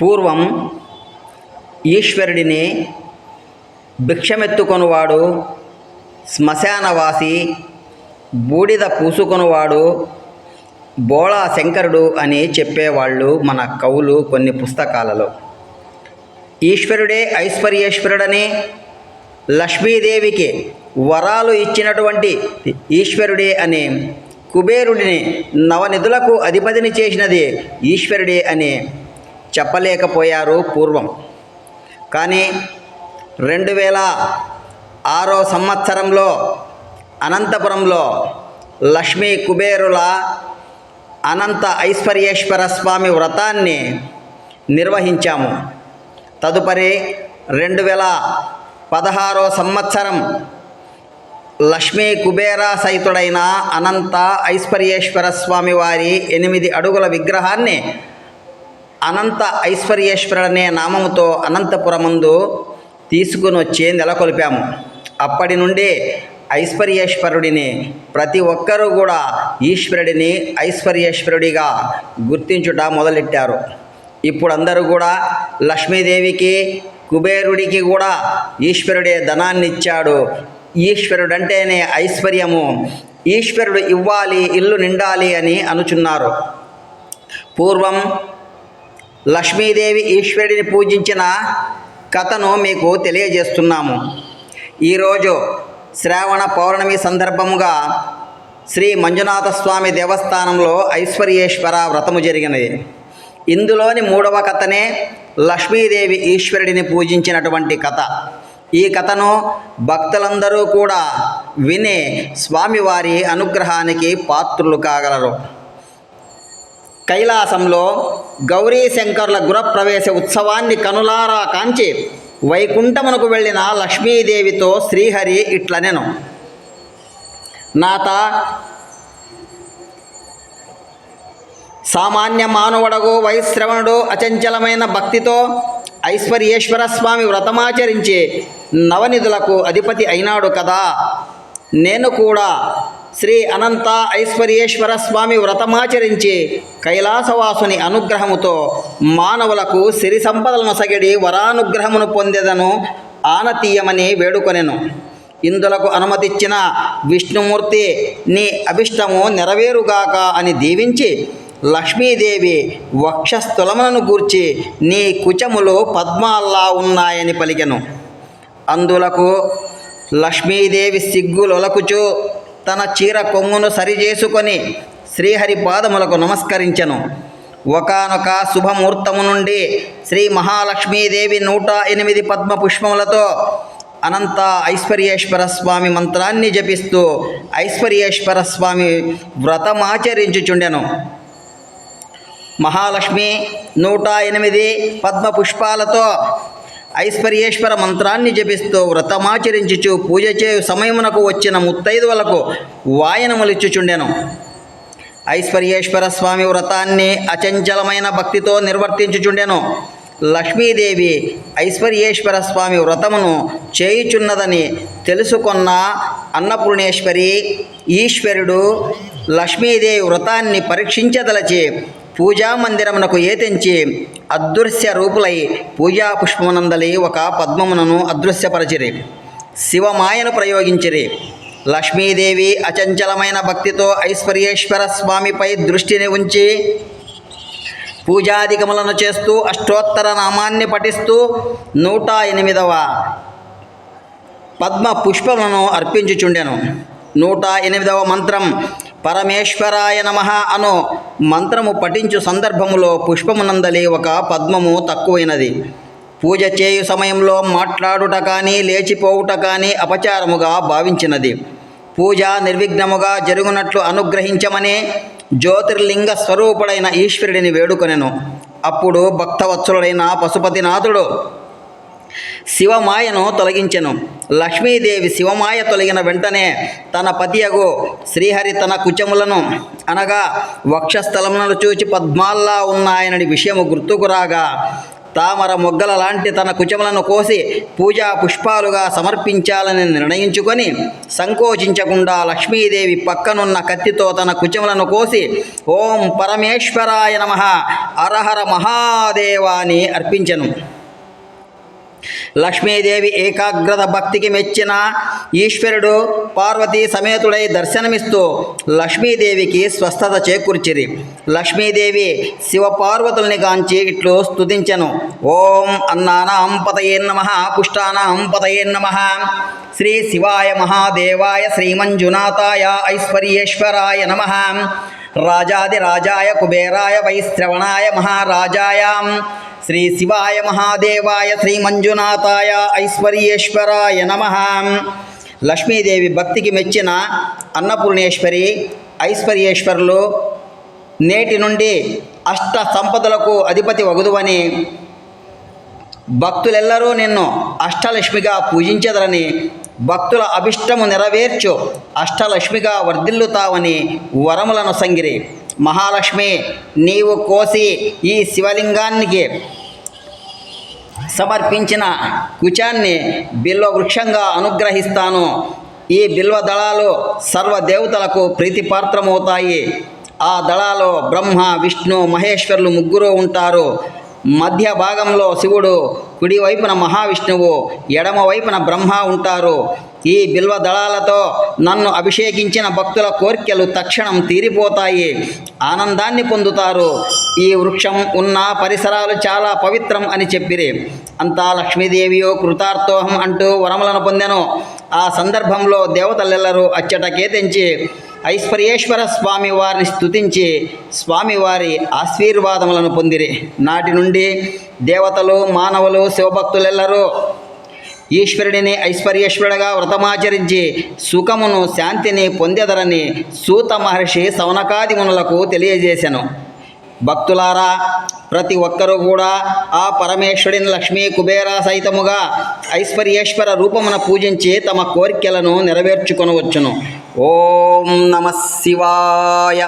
పూర్వం ఈశ్వరుడిని భిక్షమెత్తుకొనువాడు శ్మశానవాసి బూడిద పూసుకొనివాడు బోళా శంకరుడు అని చెప్పేవాళ్ళు మన కవులు కొన్ని పుస్తకాలలో. ఈశ్వరుడే ఐశ్వర్యేశ్వరుడని లక్ష్మీదేవికి వరాలు ఇచ్చినటువంటి ఈశ్వరుడే అని కుబేరుడిని నవనిధులకు అధిపతిని చేసినది ఈశ్వరుడే అని చెప్పలేకపోయారు పూర్వం. కానీ రెండు వేల ఆరో సంవత్సరంలో అనంతపురంలో లక్ష్మీ కుబేరుల అనంత ఐశ్వర్యేశ్వర స్వామి వ్రతాన్ని నిర్వహించాము. తదుపరి రెండు వేల పదహారో సంవత్సరం లక్ష్మీ కుబేర సహితుడైన అనంత ఐశ్వర్యేశ్వర స్వామి వారి ఎనిమిది అడుగుల విగ్రహాన్ని అనంత ఐశ్వర్యేశ్వరుడనే నామముతో అనంతపురమందు తీసుకుని వచ్చి నెలకొల్పాము. అప్పటి నుండి ఐశ్వర్యేశ్వరుడిని ప్రతి ఒక్కరూ కూడా ఈశ్వరుడిని ఐశ్వర్యేశ్వరుడిగా గుర్తించుట మొదలెట్టారు. ఇప్పుడు అందరూ కూడా లక్ష్మీదేవికి కుబేరుడికి కూడా ఈశ్వరుడే ధనాన్ని ఇచ్చాడు ఈశ్వరుడు అంటేనే ఐశ్వర్యము. ఈశ్వరుడు ఇవ్వాలి ఇల్లు నిండాలి అని అనుచున్నారు. పూర్వం లక్ష్మీదేవి ఈశ్వరుడిని పూజించిన కథను మీకు తెలియజేస్తున్నాము. ఈరోజు శ్రావణ పౌర్ణమి సందర్భముగా శ్రీ మంజునాథ స్వామి దేవస్థానంలో ఐశ్వర్యేశ్వర వ్రతము జరిగినది. ఇందులోని మూడవ కథనే లక్ష్మీదేవి ఈశ్వరుడిని పూజించినటువంటి కథ. ఈ కథను భక్తులందరూ కూడా విని స్వామివారి అనుగ్రహానికి పాత్రులు కాగలరు. కైలాసంలో గౌరీ శంకర్ల గృహప్రవేశ ఉత్సవాన్ని కనులారా కాంచి వైకుంఠమునకు వెళ్ళిన లక్ష్మీదేవితో శ్రీహరి ఇట్లనెను. నాత సామాన్య మానవుడగు వైశ్రవణుడు అచంచలమైన భక్తితో ఐశ్వర్యేశ్వర స్వామి వ్రతమాచరించి నవనిధులకు అధిపతి అయినాడు కదా. నేను కూడా శ్రీ అనంత ఐశ్వర్యేశ్వర స్వామి వ్రతమాచరించి కైలాసవాసుని అనుగ్రహముతో మానవులకు సిరి సంపదలను సగిడి వరానుగ్రహమును పొందేదను ఆనతీయమని వేడుకొనెను. ఇందులకు అనుమతిచ్చిన విష్ణుమూర్తి నీ అభిష్టము నెరవేరుగాక అని దీవించి లక్ష్మీదేవి వక్షస్థులములను గూర్చి నీ కుచములు పద్మాల్లా ఉన్నాయని పలికెను. అందులకు లక్ష్మీదేవి సిగ్గులొలకుచు తన చీర కొంగును సరిచేసుకొని శ్రీహరి పాదములకు నమస్కరించెను. ఒకనొక శుభముహూర్తము నుండి శ్రీ మహాలక్ష్మీదేవి నూట ఎనిమిది పద్మ పుష్పములతో అనంత ఐశ్వర్యేశ్వర స్వామి మంత్రాన్ని జపిస్తూ ఐశ్వర్యేశ్వర స్వామి వ్రతమాచరించుచుండెను మహాలక్ష్మి నూట ఎనిమిది పద్మ పుష్పాలతో ఐశ్వర్యేశ్వర మంత్రాన్ని జపిస్తూ వ్రతమాచరించుచు పూజ చేయు సమయమునకు వచ్చిన ముత్తైదువలకు వాయనములిచ్చుచుండెను. ఐశ్వర్యేశ్వర స్వామి వ్రతాన్ని అచంచలమైన భక్తితో నిర్వర్తించుచుండెను. లక్ష్మీదేవి ఐశ్వర్యేశ్వర స్వామి వ్రతమును చేయుచున్నదని తెలుసుకొన్న అన్నపూర్ణేశ్వరి ఈశ్వరుడు లక్ష్మీదేవి వ్రతాన్ని పరీక్షించదలచి పూజా మందిరమునకు అదృశ్య రూపులై పూజా పుష్పమునందలి ఒక పద్మమునను అదృశ్యపరచిరి. శివమాయను ప్రయోగించిరి. లక్ష్మీదేవి అచంచలమైన భక్తితో ఐశ్వర్యేశ్వర స్వామిపై దృష్టిని ఉంచి పూజాధికములను చేస్తూ అష్టోత్తర నామాన్ని పఠిస్తూ నూట ఎనిమిదవ పద్మ పుష్పములను అర్పించుచుండెను. నూట ఎనిమిదవ మంత్రం పరమేశ్వరాయ నమ అను మంత్రము పఠించు సందర్భములో పుష్పమునందలి ఒక పద్మము తక్కువైనది. పూజ చేయు సమయంలో మాట్లాడుట కానీ లేచిపోవుట కానీ అపచారముగా భావించినది. పూజ నిర్విఘ్నముగా జరుగునట్లు అనుగ్రహించమని జ్యోతిర్లింగ స్వరూపుడైన ఈశ్వరుడిని వేడుకొనెను. అప్పుడు భక్తవత్సలుడైన పశుపతినాథుడు శివమాయను తొలగించెను. లక్ష్మీదేవి శివమాయ తొలగిన వెంటనే తన పతియగు శ్రీహరి తన కుచములను అనగా వక్షస్థలములను చూచి పద్మాల్లా ఉన్నాయనని విషయము గుర్తుకు రాగా తామర మొగ్గల లాంటి తన కుచములను కోసి పూజా పుష్పాలుగా సమర్పించాలని నిర్ణయించుకొని సంకోచించకుండా లక్ష్మీదేవి పక్కనున్న కత్తితో తన కుచములను కోసి ఓం పరమేశ్వరాయ నమ అరహర మహాదేవాని అర్పించెను. లక్ష్మీదేవి ఏకాగ్రత భక్తికి మెచ్చిన ఈశ్వరుడు పార్వతీ సమేతుడై దర్శనమిస్తూ లక్ష్మీదేవికి స్వస్థత చేకూర్చిరి. లక్ష్మీదేవి శివపార్వతుల్ని కాంచి ఇట్లు స్తుతించెను. ఓం అన్నానాం పతయే నమ పుష్టానాం పతయే నమ. శ్రీ శివాయ మహాదేవాయ శ్రీమంజునాథాయ ఐశ్వర్యేశ్వరాయ నమ. రాజాదిరాజాయ కుబేరాయ వైశ్రవణాయ మహారాజాయాం. శ్రీ శివాయ మహాదేవాయ శ్రీ మంజునాథాయ ఐశ్వర్యేశ్వరాయ నమ. లక్ష్మీదేవి భక్తికి మెచ్చిన అన్నపూర్ణేశ్వరి ఐశ్వర్యేశ్వరులు నేటి నుండి అష్ట సంపదలకు అధిపతి వగుదువని భక్తులెల్లరూ నిన్ను అష్టలక్ష్మిగా పూజించెదరని భక్తుల అభిష్టము నెరవేర్చు అష్టలక్ష్మిగా వర్ధిల్లుతావని వరములను సంగిరి. మహాలక్ష్మి నీవు కోసి ఈ శివలింగానికి సమర్పించిన కుచాన్ని బిల్వ వృక్షంగా అనుగ్రహిస్తాను. ఈ బిల్వ దళాలు సర్వ దేవతలకు ప్రీతిపాత్రమవుతాయి. ఆ దళాలో బ్రహ్మ విష్ణు మహేశ్వరులు ముగ్గురు ఉంటారు. మధ్య భాగంలో శివుడు కుడివైపున మహావిష్ణువు ఎడమ వైపున బ్రహ్మ ఉంటారు. ఈ బిల్వ దళాలతో నన్ను అభిషేకించిన భక్తుల కోరికలు తక్షణం తీరిపోతాయి. ఆనందాన్ని పొందుతారు. ఈ వృక్షం ఉన్న పరిసరాలు చాలా పవిత్రం అని చెప్పిరి. అంతా లక్ష్మీదేవియో కృతార్థోహం అంటూ వరములను పొందెను. ఆ సందర్భంలో దేవతలెల్లరూ అచ్చటకే తెంచి ఐశ్వర్యేశ్వర స్వామి వారిని స్తుతించి స్వామివారి ఆశీర్వాదములను పొందిరి. నాటి నుండి దేవతలు మానవులు శివభక్తులెల్లరూ ఈశ్వరుడిని ఐశ్వర్యేశ్వరుడిగా వ్రతమాచరించి సుఖమును శాంతిని పొందెదరని సూత మహర్షి సౌనకాది మునులకు తెలియజేశాను భక్తులారా ప్రతి ఒక్కరూ కూడా ఆ పరమేశ్వరుడిని లక్ష్మీ కుబేర సహితముగా ఐశ్వర్యేశ్వర రూపమున పూజించి తమ కోరికలను నెరవేర్చుకొనవచ్చును. ఓం నమ శివాయ.